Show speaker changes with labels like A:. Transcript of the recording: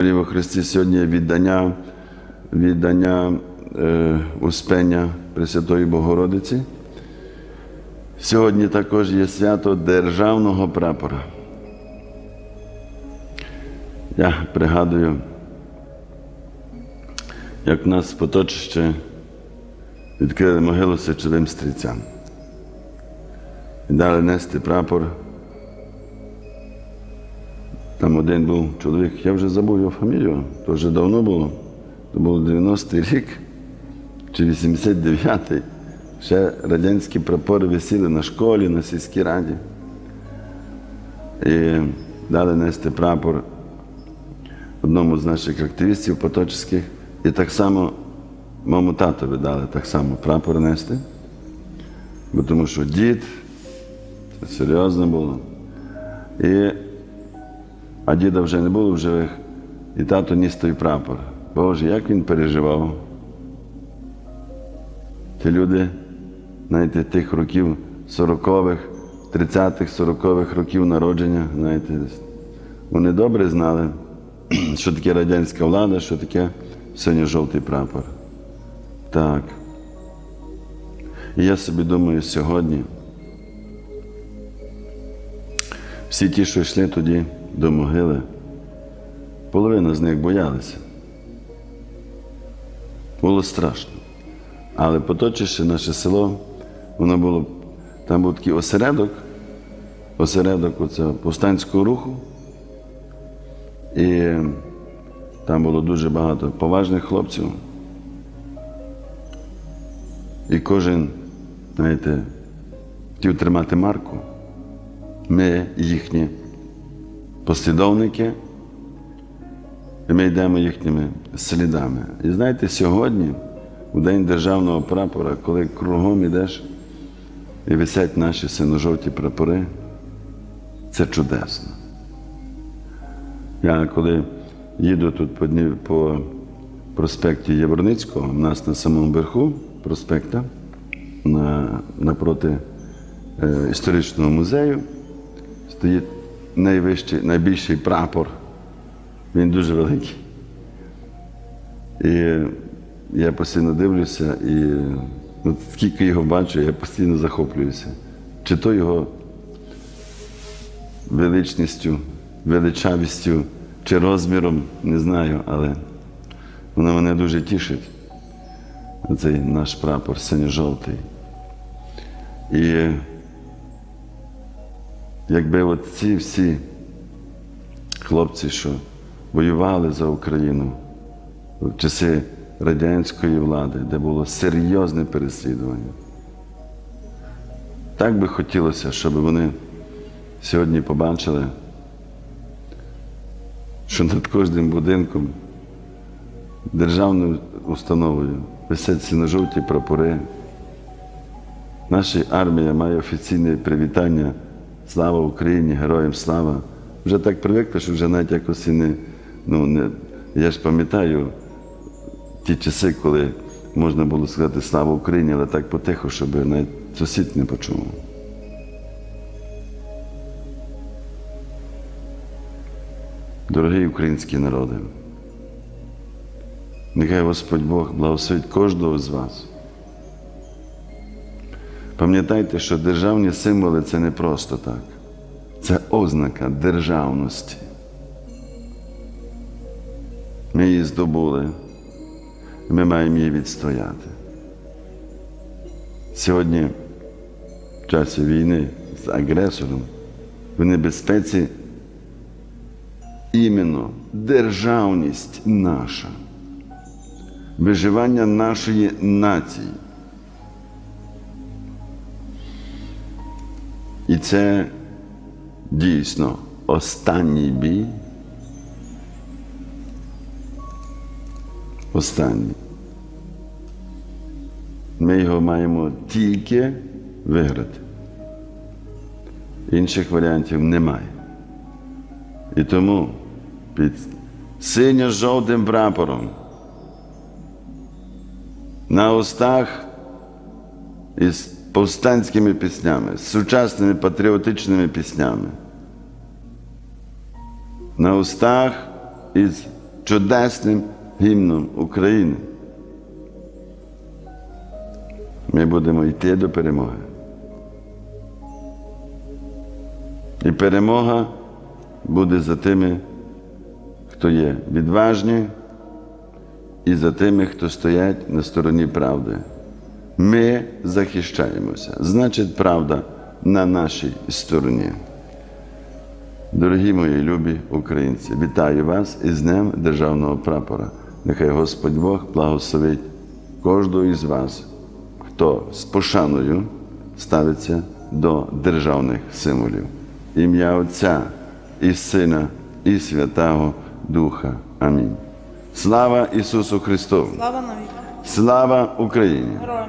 A: во Христі сьогодні віддання, віддання е, Успення Пресвятої Богородиці. Сьогодні також є свято Державного прапора. Я пригадую, як нас Поточище відкрили могилу сечовим стрільцям. І дали нести прапор. Там один був чоловік, я вже забув його фамілію, то вже давно було. То був 90-й рік чи 89-й. Ще радянські прапори висіли на школі, на сільській раді. І дали нести прапор одному з наших активістів поточських. І так само моєму татові дали так само прапор нести. Бо тому що дід, це серйозно було. І а діда вже не було в живих, і тато ніс той прапор. Боже, як він переживав. Ті люди, знаєте, тих років 40-х, 30-х, 40-х років народження, знаєте, вони добре знали, що таке радянська влада, що таке синьо-жовтий прапор. Так. І я собі думаю, сьогодні всі ті, що йшли тоді до могили, половина з них боялися. Було страшно. Але поточище наше село, воно було, там був такий осередок, осередок оцього повстанського руху. І там було дуже багато поважних хлопців. І кожен, знаєте, хотів тримати марку. Ми їхні послідовники, і ми йдемо їхніми слідами. І знаєте, сьогодні, у День державного прапора, коли кругом йдеш і висять наші синьо-жовті прапори, це чудесно. Я коли їду тут по, Дні- по проспекті Яворницького, у нас на самому верху проспекта, на, напроти е, історичного музею, стоїть найвищий, найбільший прапор. Він дуже великий. І я постійно дивлюся, і от скільки його бачу, я постійно захоплююся. Чи то його величністю, величавістю, чи розміром, не знаю, але воно мене дуже тішить. Оцей наш прапор синьо-жовтий. І якби от ці всі хлопці, що воювали за Україну в часи радянської влади, де було серйозне переслідування. Так би хотілося, щоб вони сьогодні побачили, що над кожним будинком державною установою висять сіно-жовті прапори. Наша армія має офіційне привітання. Слава Україні, героям слава. Вже так привикли, що вже навіть якось і не. Ну, не я ж пам'ятаю ті часи, коли можна було сказати слава Україні, але так потихо, щоб навіть сусід не почув. Дорогий український народи, нехай Господь Бог благословить кожного з вас. Пам'ятайте, що державні символи це не просто так. Це ознака державності. Ми її здобули, і ми маємо її відстояти. Сьогодні, в часі війни з агресором, в небезпеці іменно державність наша, виживання нашої нації. І це дійсно останній бій. Останній. Ми його маємо тільки виграти. Інших варіантів немає. І тому під синьо-жовтим прапором на устах із повстанськими піснями, з сучасними патріотичними піснями. На устах із чудесним гімном України. Ми будемо йти до перемоги. І перемога буде за тими, хто є відважні, і за тими, хто стоять на стороні правди. Ми захищаємося. Значить, правда на нашій стороні. Дорогі мої любі українці, вітаю вас із Днем Державного прапора. Нехай Господь Бог благословить кожного із вас, хто з пошаною ставиться до державних символів. Ім'я Отця і Сина, і Святого Духа. Амінь. Слава Ісусу Христу!
B: Слава навіки!
A: Слава Україні!
B: Героям!